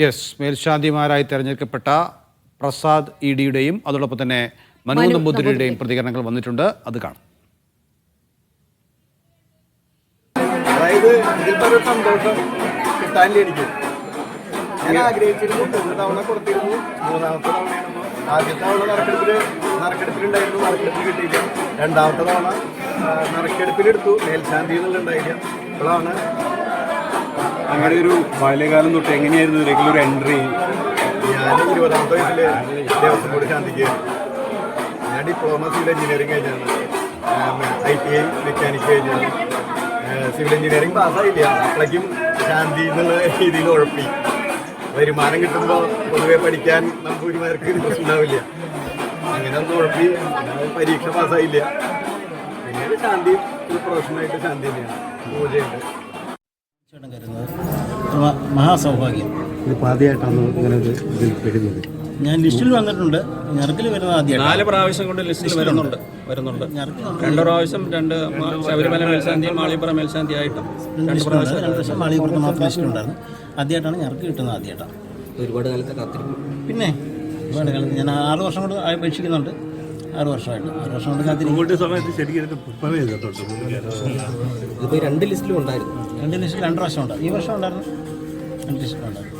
Yes മേൽശാന്തിമാരായി തെരഞ്ഞെടുക്കപ്പെട്ട Prasad E ഡിയുടെയും അതോടൊപ്പം തന്നെ മനു നമ്പൂതിരിയുടെയും പ്രതികരണങ്ങൾ വന്നിട്ടുണ്ട്. അത് കാണാം. അതായത് ഇതിൽ ഒരു സന്തോഷം കിട്ടാനില്ല എനിക്ക്. ഞാൻ ആഗ്രഹിച്ചിരുന്നു മൂന്ന് തവണ കൊടുത്തിരുന്നു. മൂന്നാമത്തെ തവണയാണ്. ആദ്യത്തെ തവണ നറുക്കെടുപ്പിൽ നറുക്കെടുപ്പിലുണ്ടായിരുന്നു. നറുക്കെടുപ്പിൽ കിട്ടിയില്ല. രണ്ടാമത്തെ തവണ നറുക്കെടുപ്പിലെടുത്തു. മേൽശാന്തി എന്നുണ്ടായില്ല ഇപ്പോഴാണ്. അങ്ങനെ ഒരു ബാല്യകാലം തൊട്ട് എങ്ങനെയായിരുന്നു റെഗുലർ എൻട്രി ഞാൻ ഇരുപതാമത്തെ വയസ്സിൽ ദേവസ്വം ബോർഡ് ശാന്തിക്ക് ഞാൻ ഡിപ്ലോമ സിവിൽ എഞ്ചിനീയറിംഗ് കഴിഞ്ഞാണ്. ഐ ടി ഐ മെക്കാനിക് കഴിഞ്ഞാണ്. സിവിൽ എഞ്ചിനീയറിംഗ് പാസ്സായില്ല അപ്പോഴേക്കും ശാന്തി എന്നുള്ള രീതിയിൽ ഉഴപ്പി. വരുമാനം കിട്ടുമ്പോൾ പൊതുവെ പഠിക്കാൻ നമുക്ക് ഒരു ഇൻട്രസ്റ്റ് ഉണ്ടാവില്ല. അങ്ങനെ ഒന്ന് ഉഴപ്പി. പിന്നെ പരീക്ഷ പാസ്സായില്ല പിന്നീട് ശാന്തി ഒരു പ്രൊഫഷണലായിട്ട് ശാന്തി തന്നെയാണ്. പൂജയുണ്ട്. മഹാസൗഭാഗ്യം. ഇതിപ്പോൾ ആദ്യമായിട്ടാണ് ഇങ്ങനെ ഒരു ഇതിൽ പെടുന്നത്. ഞാൻ ലിസ്റ്റിൽ വന്നിട്ടുണ്ട്. ഞെറുക്കിൽ വരുന്ന ആദ്യം നാല് പ്രാവശ്യം കൊണ്ട് ലിസ്റ്റിൽ വരുന്നുണ്ട്. വരുന്നുണ്ട്. രണ്ട് പ്രാവശ്യം രണ്ട് ശബരിമല മേൽശാന്തി മാളിപ്പുറം മേൽശാന്തി ആയിട്ടും രണ്ട് പ്രാവശ്യം രണ്ട് പ്രാവശ്യം മാളിപ്പുറത്ത് മാത്രം ലിസ്റ്റിലുണ്ടായിരുന്നു ആദ്യമായിട്ടാണ് ഞെറുക്ക് കിട്ടുന്നത് ആദ്യമായിട്ടാണ്. ഒരുപാട് കാലത്തെ കാത്തിരിപ്പ്. പിന്നെ ഒരുപാട് കാലത്ത് ഞാൻ ആറ് വർഷം കൊണ്ട് അപേക്ഷിക്കുന്നുണ്ട്. ആറ് വർഷമായിട്ട്. ആറ് വർഷം കൊണ്ട് കാത്തിരിക്കും സമയത്ത് ശരിക്കും ചെയ്തിട്ടുണ്ട് ഈ രണ്ട് ലിസ്റ്റിലും ഉണ്ടായിരുന്നു. രണ്ട് ലിസ്റ്റിൽ രണ്ട് വർഷം ഉണ്ടായിരുന്നു. ഈ വർഷം ഉണ്ടായിരുന്നു? രണ്ട് ലിസ്റ്റിലുണ്ടായിരുന്നു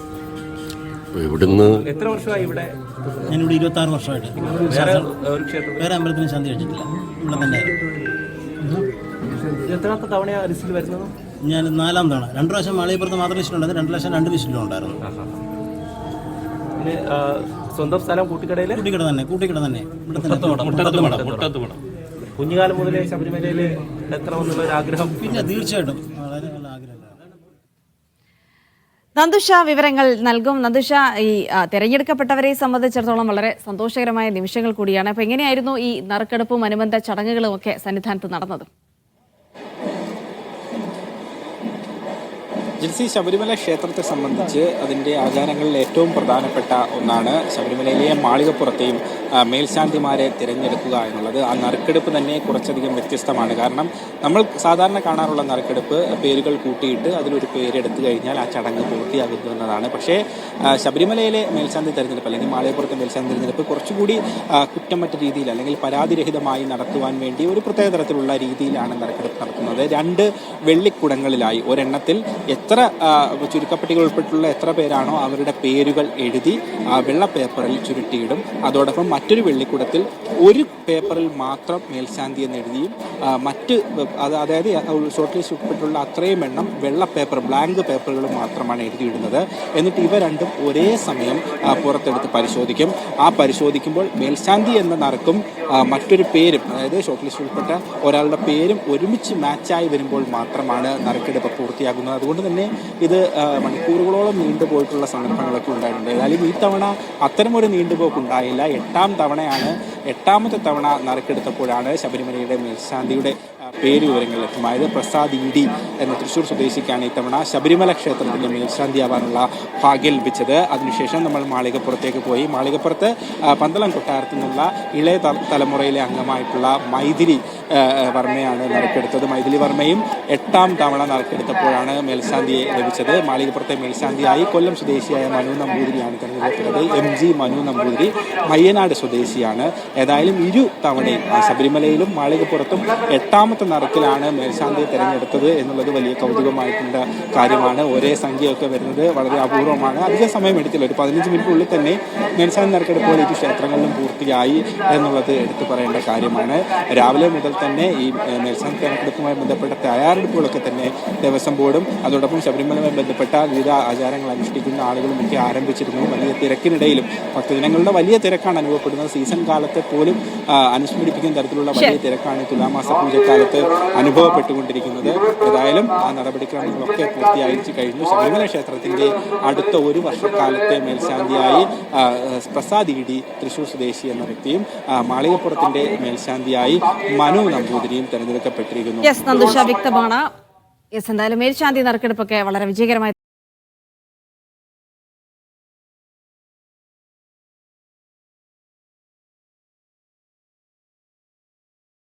ഇവിടുന്ന് എത്ര വർഷമായി ഇവിടെ? ഞാനിവിടെ ഇരുപത്തി ആറ് വർഷമായിട്ട്. വേറെ ഒരു ക്ഷേത്രത്തിൽ? വേറെ അമ്പലത്തിന് ശാന്തി കഴിച്ചിട്ടില്ല. ഇവിടെ തന്നെ എത്രാമത്തെ തവണയാണ് ലിസ്റ്റിൽ വരുന്നത്? ഞാൻ നാലാം തവണ. രണ്ട് പ്രാവശ്യം മാളികപ്പുറത്ത് മാത്രം ലിസ്റ്റിലുണ്ടായിരുന്നു. രണ്ട് ലക്ഷം രണ്ട് ലിസ്റ്റിലും ഉണ്ടായിരുന്നു. പിന്നെ ആ, സ്വന്തം സ്ഥലം കൂട്ടിക്കടയിൽ കൂട്ടിക്കട തന്നെ കൂട്ടിക്കട തന്നെ. ഇവിടെ തന്നെ കുഞ്ഞുകാലം മുതലേ ശബരിമലയിൽ എത്തണമെന്നുള്ള ഒരു ആഗ്രഹം. പിന്നെ തീർച്ചയായിട്ടും. വളരെ നല്ല നന്ദുഷ വിവരങ്ങൾ നൽകും. നന്ദുഷ ഈ തെരഞ്ഞെടുക്കപ്പെട്ടവരെ സംബന്ധിച്ചിടത്തോളം വളരെ സന്തോഷകരമായ നിമിഷങ്ങൾ കൂടിയാണ്. അപ്പൊ എങ്ങനെയായിരുന്നു ഈ നറുക്കെടുപ്പും അനുബന്ധ ചടങ്ങുകളും ഒക്കെ സന്നിധാനത്ത് നടന്നത്? ജിൽസി ശബരിമല ക്ഷേത്രത്തെ സംബന്ധിച്ച് അതിന്റെ ആചാരങ്ങളിൽ ഏറ്റവും പ്രധാനപ്പെട്ട ഒന്നാണ് ശബരിമലയിലെ മാളികപ്പുറത്തെയും മേൽശാന്തിമാരെ തിരഞ്ഞെടുക്കുക എന്നുള്ളത്. ആ നറുക്കെടുപ്പ് തന്നെ കുറച്ചധികം വ്യത്യസ്തമാണ്. കാരണം നമ്മൾ സാധാരണ കാണാറുള്ള നറുക്കെടുപ്പ് പേരുകൾ കൂട്ടിയിട്ട് അതിലൊരു പേരെടുത്തു കഴിഞ്ഞാൽ ആ ചടങ്ങ് പൂർത്തിയാകുന്നു എന്നതാണ്. പക്ഷേ ശബരിമലയിലെ മേൽശാന്തി തിരഞ്ഞെടുപ്പ് അല്ലെങ്കിൽ മാളികപ്പുറത്തെ മേൽശാന്തി തിരഞ്ഞെടുപ്പ് കുറച്ചുകൂടി കുറ്റമറ്റ രീതിയിൽ അല്ലെങ്കിൽ പരാതിരഹിതമായി നടത്തുവാൻ വേണ്ടി ഒരു പ്രത്യേക തരത്തിലുള്ള രീതിയിലാണ് നറുക്കെടുപ്പ് നടത്തുന്നത്. രണ്ട് വെള്ളിക്കുടങ്ങളിലായി ഒരെണ്ണത്തിൽ എത്ര ചുരുക്കപ്പെട്ടികൾ ചുരുക്കപ്പട്ടിക ഉൾപ്പെട്ടുള്ള എത്ര പേരാണോ അവരുടെ പേരുകൾ എഴുതി ആ വെള്ള പേപ്പറിൽ ചുരുട്ടിയിടും. അതോടൊപ്പം മറ്റൊരു വെള്ളിക്കുടത്തിൽ ഒരു പേപ്പറിൽ മാത്രം മേൽശാന്തി എന്ന് എഴുതിയും മറ്റ് അത് അതായത് ഷോർട്ട് ലിസ്റ്റ് ഉൾപ്പെട്ടുള്ള അത്രയും എണ്ണം വെള്ള പേപ്പർ ബ്ലാങ്ക് പേപ്പറുകൾ മാത്രമാണ് എഴുതിയിടുന്നത്. എന്നിട്ട് ഇവ രണ്ടും ഒരേ സമയം പുറത്തെടുത്ത് പരിശോധിക്കും. ആ പരിശോധിക്കുമ്പോൾ മേൽശാന്തി എന്ന നറുക്കും മറ്റൊരു പേരും അതായത് ഷോർട്ട് ലിസ്റ്റ് ഉൾപ്പെട്ട ഒരാളുടെ പേരും ഒരുമിച്ച് മാച്ചായി വരുമ്പോൾ മാത്രമാണ് നറുക്കെടുപ്പ് പൂർത്തിയാകുന്നത്. അതുകൊണ്ട് തന്നെ ഇത് മണിക്കൂറുകളോളം മണിക്കൂറുകളോളം നീണ്ടുപോയിട്ടുള്ള സന്ദർഭങ്ങളൊക്കെ ഉണ്ടായിട്ടുണ്ട്. ഏതായാലും ഈ തവണ അത്തരമൊരു നീണ്ടുപോക്ക് ഉണ്ടായില്ല എട്ടാം തവണയാണ് എട്ടാമത്തെ തവണ നറുക്കെടുത്തപ്പോഴാണ് ശബരിമലയുടെ മേൽശാന്തിയുടെ പേര് വിവരങ്ങൾ ലഭ്യമായത്. പ്രസാദ് ഇ എന്ന തൃശ്ശൂർ സ്വദേശിക്കാണ് ഇത്തവണ ശബരിമല ക്ഷേത്രത്തിന്റെ മേൽശാന്തിയാവാനുള്ള ഭാഗ്യം ലഭിച്ചത്. അതിനുശേഷം നമ്മൾ മാളികപ്പുറത്തേക്ക് പോയി. മാളികപ്പുറത്ത് പന്തളം കൊട്ടാരത്തിൽ നിന്നുള്ള ഇളയ തലമുറയിലെ അംഗമായിട്ടുള്ള മൈഥിലി വർമ്മയാണ് നറുക്കെടുത്തത്. മൈഥിലി വർമ്മയും എട്ടാം തവണ നറുക്കെടുത്തപ്പോഴാണ് മേൽശാന്തിയെ ലഭിച്ചത്. മാളികപ്പുറത്തെ മേൽശാന്തിയായി കൊല്ലം സ്വദേശിയായ മനു നമ്പൂതിരിയാണ് തെരഞ്ഞെടുക്കപ്പെട്ടത് എം ജി മനു നമ്പൂതിരി മയ്യനാട് സ്വദേശിയാണ്. ഏതായാലും ഇരു തവണയും ശബരിമലയിലും മാളികപ്പുറത്തും എട്ടാമത്തെ നറുക്കിലാണ് മേൽശാന്തിയെ തെരഞ്ഞെടുത്തത് എന്നുള്ളത് വലിയ കൗതുകമായിട്ടുള്ള കാര്യമാണ്. ഒരേ സംഖ്യയൊക്കെ വരുന്നത് വളരെ അപൂർവമാണ്. അധിക സമയം എടുത്തില്ല. ഒരു പതിനഞ്ച് മിനിറ്റിനുള്ളിൽ തന്നെ മേൽശാന്തി നറുക്കെടുപ്പുകൾ ഇരു ക്ഷേത്രങ്ങളിലും പൂർത്തിയായി എന്നുള്ളത് എടുത്തു പറയേണ്ട കാര്യമാണ്. രാവിലെ മുതൽ തന്നെ ഈ മേൽശാന്തി തെരഞ്ഞെടുപ്പുമായി ബന്ധപ്പെട്ട തയ്യാറെടുപ്പുകളൊക്കെ തന്നെ ദേവസ്വം ബോർഡും അതോടൊപ്പം ശബരിമലയുമായി ബന്ധപ്പെട്ട വിവിധ ആചാരങ്ങൾ അനുഷ്ഠിക്കുന്ന ആളുകളും ഒക്കെ ആരംഭിച്ചിരുന്നു. വലിയ തിരക്കിനിടയിലും ഭക്തജനങ്ങളുടെ വലിയ തിരക്കാണ് അനുഭവപ്പെടുന്നത്. സീസൺ കാലത്തെ പോലും ആ, അനുസ്മരിപ്പിക്കുന്ന തരത്തിലുള്ള വലിയ തിരക്കാണ് തുലാമാസ പൂജക്കാലത്ത് അനുഭവപ്പെട്ടുകൊണ്ടിരിക്കുന്നത്. ഏതായാലും ആ നടപടിക്രമങ്ങളൊക്കെ പൂർത്തിയായിച്ചു കഴിഞ്ഞു. ശബരിമല ക്ഷേത്രത്തിന്റെ അടുത്ത ഒരു വർഷക്കാലത്തെ മേൽശാന്തിയായി പ്രസാദ് ഇ ഡി തൃശൂർ സ്വദേശി എന്ന വ്യക്തിയും മാളികപ്പുറത്തിന്റെ മേൽശാന്തിയായി മനു നമ്പൂതിരിയും തെരഞ്ഞെടുക്കപ്പെട്ടിരിക്കുന്നു. വ്യക്തമാണ്. എന്തായാലും മേൽശാന്തി നറുക്കെടുപ്പൊക്കെ വളരെ വിജയകരമായി